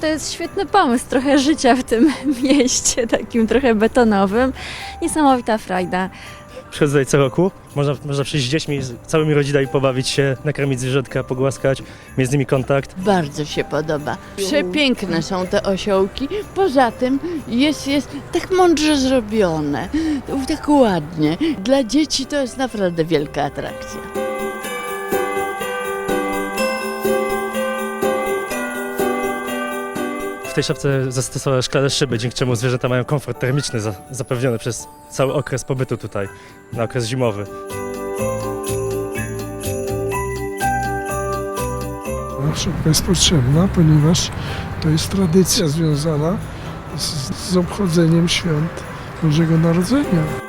to jest świetny pomysł, trochę życia w tym mieście, takim trochę betonowym. Niesamowita frajda. Przychodzę tutaj co roku. Można, można przyjść z dziećmi, z całymi rodzinami pobawić się, nakarmić zwierzątka, pogłaskać, mieć z nimi kontakt. Bardzo się podoba. Przepiękne są te osiołki. Poza tym jest, jest tak mądrze zrobione, tak ładnie. Dla dzieci to jest naprawdę wielka atrakcja. Tej szafce zastosowałem szklane szyby, dzięki czemu zwierzęta mają komfort termiczny za, zapewniony przez cały okres pobytu tutaj, na okres zimowy. Szopka jest potrzebna, ponieważ to jest tradycja związana z, z obchodzeniem świąt Bożego Narodzenia.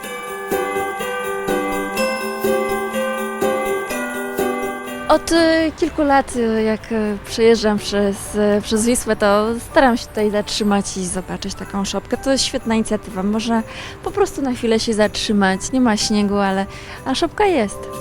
Od y, kilku lat, y, jak y, przejeżdżam przez, przez Wisłę, to staram się tutaj zatrzymać i zobaczyć taką szopkę. To jest świetna inicjatywa. Można po prostu na chwilę się zatrzymać. Nie ma śniegu, ale a szopka jest.